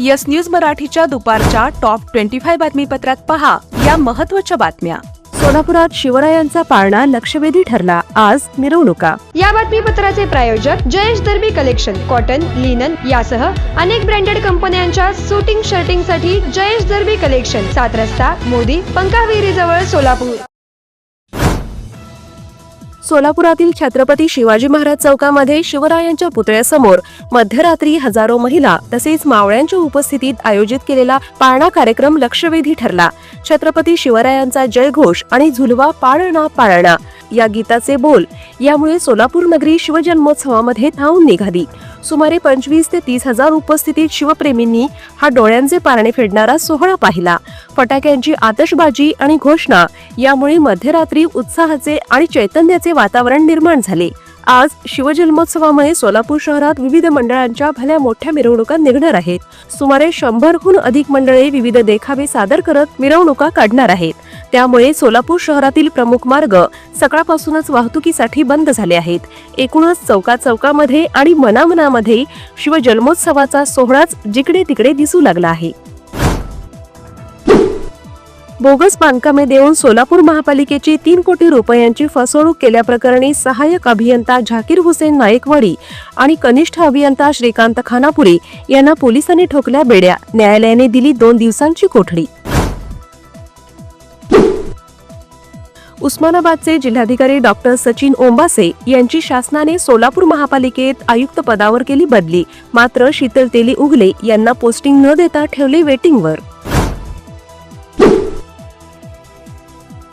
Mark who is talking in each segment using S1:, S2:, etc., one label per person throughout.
S1: Yes news मराठीच्या दुपारच्या top twenty five बातमीपत्रात पहा या महत्त्वाच्या बातम्या. सोलापुरात शिवरायांचा पाळणा लक्षवेधी ठरला. आज मिरवणुका.
S2: या बातमीपत्राचे प्रायोजक Jayesh Darbi collection cotton linen यासह अनेक ब्रँडेड कंपन्यांच्या सुटिंग शर्टिंगसाठी जयेश दर्बी कलेक्शन. सात रस्ता मोदी पंकाविहिरी जवळ सोलापूर.
S1: सोलापुरातील छत्रपती शिवाजी महाराज चौकामध्ये शिवरायांच्या पुतळ्यासमोर मध्यरात्री हजारो महिला तसेच मावळ्यांच्या उपस्थितीत आयोजित केलेला पाळणा कार्यक्रम लक्षवेधी ठरला. छत्रपती शिवरायांचा जयघोष आणि झुलवा पाळणा पाळणा. या गीताचे बोल. यामुळे सोलापूर नगरी शिवजन्मोत्सवामध्ये धावून निघाली. सुमारे पंचवीस ते तीस हजार उपस्थितीत शिवप्रेमींनी हा डोळ्यांचे पारणे फेडणारा सोहळा पाहिला. फटाक्यांची आतषबाजी आणि घोषणा यामुळे मध्यरात्री उत्साहाचे आणि चैतन्याचे वातावरण निर्माण झाले. आज शिवजन्मोत्सवामुळे सोलापूर शहरात विविध मंडळांच्या भल्या मोठ्या मिरवणुका निघणार आहेत. सुमारे शंभरहून अधिक मंडळे विविध देखावे सादर करत मिरवणुका काढणार आहेत. त्यामुळे सोलापूर शहरातील प्रमुख मार्ग सकाळपासूनच वाहतुकीसाठी बंद झाले आहेत. एकूणच चौका चौकामध्ये आणि मनामनामध्ये शिवजन्मोत्सवाचा सोहळाच जिकडे तिकडे दिसू लागला आहे. बोगस बांधकामे देऊन सोलापूर महापालिकेची तीन कोटी रुपयांची फसवणूक केल्याप्रकरणी सहाय्यक अभियंता झाकीर हुसेन नायकवाडी आणि कनिष्ठ अभियंता श्रीकांत खानापुरे यांना पोलिसांनी ठोकल्या बेड्या. न्यायालयाने दिली दोन दिवसांची कोठडी. उस्मानाबादचे जिल्हाधिकारी डॉक्टर सचिन ओंबासे यांची शासनाने सोलापूर महापालिकेत आयुक्त पदावर केली बदली. मात्र शीतल तेली उगले यांना पोस्टिंग न देता ठेवले वेटिंगवर.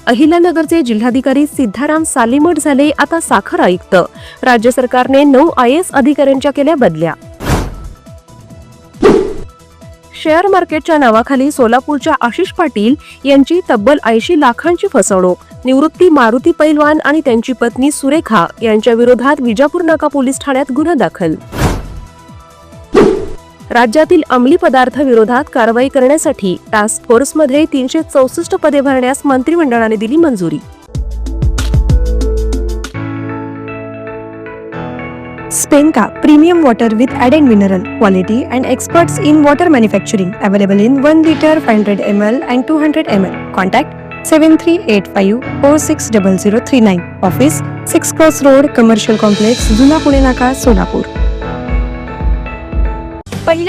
S1: अहिल्यानगरचे जिल्हाधिकारी सिद्धाराम सालीमठ झाले आता साखर आयुक्त. राज्य सरकारने नऊ आय एस अधिकाऱ्यांच्या केल्या बदल्या. शेअर मार्केटच्या नावाखाली सोलापूरच्या आशिष पाटील यांची तब्बल ऐंशी लाखांची फसवणूक. निवृत्ती मारुती पैलवान आणि त्यांची पत्नी सुरेखा यांच्या विरोधात विजापूर नाका पोलीस ठाण्यात गुन्हा दाखल. राज्यातील अंमली पदार्थ विरोधात कारवाई करण्यासाठी टास्क फोर्समध्ये तीनशे चौसष्ट पदे भरण्यास मंत्रिमंडळाने दिली मंजुरी.
S3: स्पेनका premium water with added mineral quality and experts in water manufacturing available in one litre five hundred M L and two hundred M L. Contact seven three eight five four six double zero three nine. Office six cross road commercial complex जुना पुणे नाका सोलापूर.
S4: पहिल्या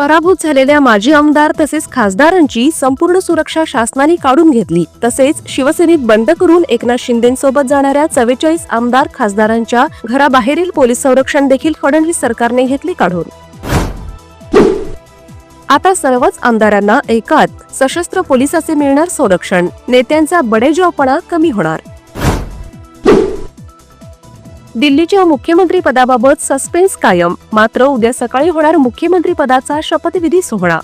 S1: पराभूत झालेल्या माजी आमदार तसेच खासदारांची संपूर्ण सुरक्षा शासनाने काढून घेतली. तसेच शिवसेनेत बंद करून एकनाथ शिंदेसोबत जाणाऱ्या चव्वेचाळीस आमदार खासदारांच्या घराबाहेरील पोलीस संरक्षण देखील फडणवीस सरकारने घेतले काढून. आता सर्वच आमदारांना एकात सशस्त्र पोलिसाचे मिळणार संरक्षण. नेत्यांचा बडेजावपणा कमी होणार. दिल्लीच्या मुख्यमंत्री पदाबाबत सस्पेन्स कायम. मात्र उद्या सकाळी होणार मुख्यमंत्री पदाचा शपथविधी सोहळा.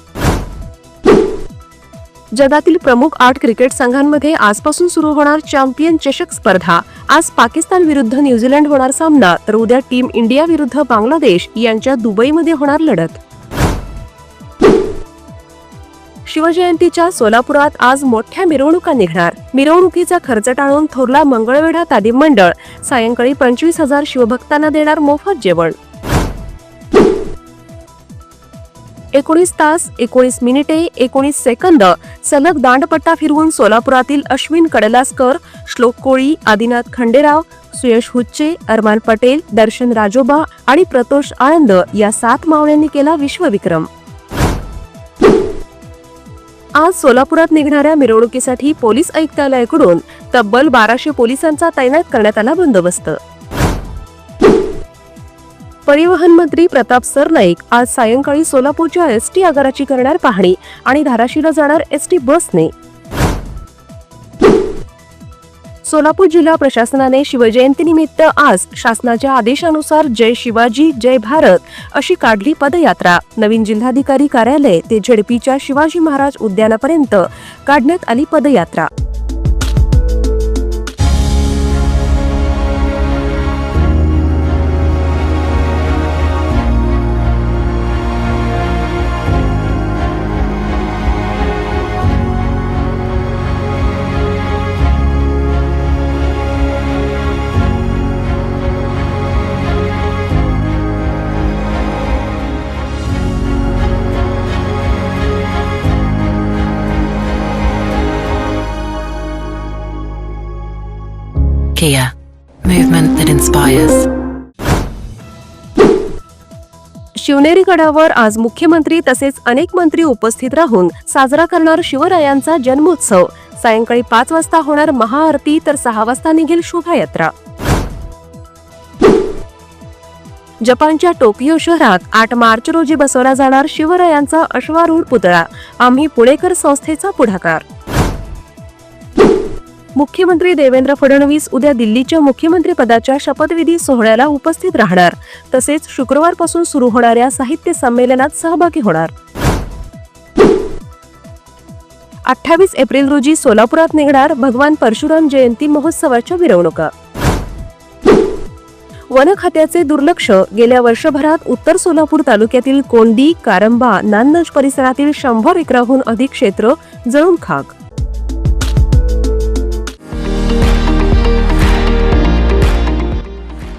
S1: जगातील प्रमुख आठ क्रिकेट संघांमध्ये आजपासून सुरू होणार चॅम्पियन चषक स्पर्धा. आज पाकिस्तान विरुद्ध न्यूझीलंड होणार सामना तर उद्या टीम इंडिया विरुद्ध बांगलादेश यांच्या दुबईमध्ये होणार लढत. शिवजयंतीच्या सोलापुरात आज मोठ्या मिरवणुका निघणार. मिरवणुकीचा खर्च टाळून थोरला मंगळवेढा तालीम मंडळ सायंकाळी पंचवीस हजार शिवभक्तांना देणार मोफत जेवण. एकोणीस तास एकोणीस मिनिटे एकोणीस सेकंद सलग दांडपट्टा फिरवून सोलापुरातील अश्विन कडलासकर श्लोक कोळी आदिनाथ खंडेराव सुयश हुच्चे अरमान पटेल दर्शन राजोबा आणि प्रतोष आनंद या सात मावळ्यांनी केला विश्वविक्रम. आज सोलापुरात निघणाऱ्या मिरवणुकीसाठी पोलीस आयुक्तालयाकडून तब्बल बाराशे पोलिसांचा तैनात करण्यात आला बंदोबस्त. परिवहन मंत्री प्रताप सरनाईक आज सायंकाळी सोलापूरच्या एस टी आगाराची करणार पाहणी आणि धाराशिवला जाणार एस टी बसने सोलापूर जिल्हा प्रशासनाने शिवजयंतीनिमित्त आज शासनाच्या आदेशानुसार जय शिवाजी जय भारत अशी काढली पदयात्रा. नवीन जिल्हाधिकारी कार्यालय ते झेडपीच्या शिवाजी महाराज उद्यानापर्यंत काढण्यात आली पदयात्रा.
S5: Kia, movement that inspires.
S1: Shivneri गडावर आज मुख्यमंत्री तसेच अनेक मंत्री उपस्थित राहून साजरा करणार शिवरायांचा जन्मोत्सव. सायंकाळी पाच वाजता होणार महाआरती तर सहा वाजता निघेल शोभायात्रा. जपानच्या टोकियो शहरात आठ मार्च रोजी बसवला जाणार शिवरायांचा अश्वारूढ पुतळा. आम्ही पुणेकर संस्थेचा पुढाकार. मुख्यमंत्री देवेंद्र फडणवीस उद्या दिल्लीच्या मुख्यमंत्रीपदाच्या शपथविधी सोहळ्याला उपस्थित राहणार. तसेच शुक्रवारपासून सुरू होणाऱ्या साहित्य संमेलनात सहभागी होणार. अठ्ठावीस एप्रिल रोजी सोलापुरात निघणार भगवान परशुराम जयंती महोत्सवाच्या मिरवणुका. वन खात्याचे दुर्लक्ष गेल्या वर्षभरात उत्तर सोलापूर तालुक्यातील कोंडी कारंबा नान्नज परिसरातील शंभर एकराहून अधिक क्षेत्र जळून खाक.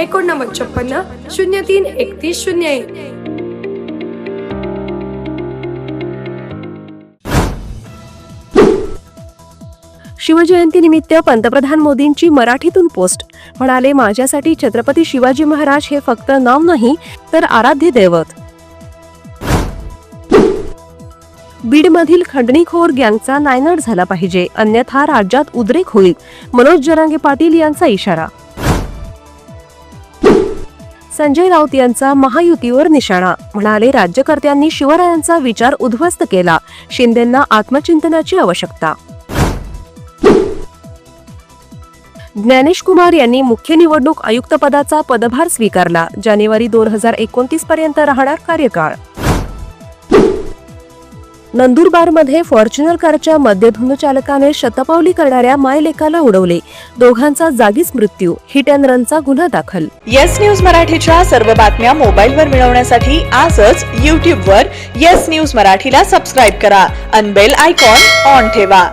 S4: एकोणनव्वद छप्पन्न शून्य तीन एकतीस शून्य एक.
S1: शिवजयंतीनिमित्त पंतप्रधान मोदींची मराठीतून पोस्ट. म्हणाले माझ्यासाठी छत्रपती शिवाजी महाराज हे फक्त नाव नाही तर आराध्य दैवत. बीडमधील खंडणीखोर गँगचा नायनाट झाला पाहिजे. अन्यथा राज्यात उद्रेक होईल. मनोज जरांगे पाटील यांचा इशारा. संजय राऊत यांचा महायुतीवर निशाणा. म्हणाले राज्यकर्त्यांनी शिवरायांचा विचार उद्ध्वस्त केला. शिंदेंना आत्मचिंतनाची आवश्यकता. ज्ञानेश कुमार यांनी मुख्य निवडणूक आयुक्तपदाचा पदभार स्वीकारला. जानेवारी दोन हजार एकोणतीस पर्यंत राहणार कार्यकाळ. नंदुरबारमध्ये फॉर्च्युनर कारच्या मध्यधुंद चालकाने शतपावली करणाऱ्या मायलेकाला उडवले. दोघांचा जागीच मृत्यू. हिट अँड रनचा गुन्हा दाखल.
S6: येस न्यूज मराठीच्या सर्व बातम्या मोबाईलवर मिळवण्यासाठी आजच यूट्यूबवर येस न्यूज मराठीला सबस्क्राईब करा. अनबेल आयकॉन ऑन ठेवा.